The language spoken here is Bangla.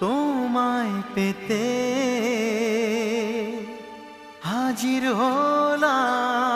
তোমায় পেতে হাজির হলাম।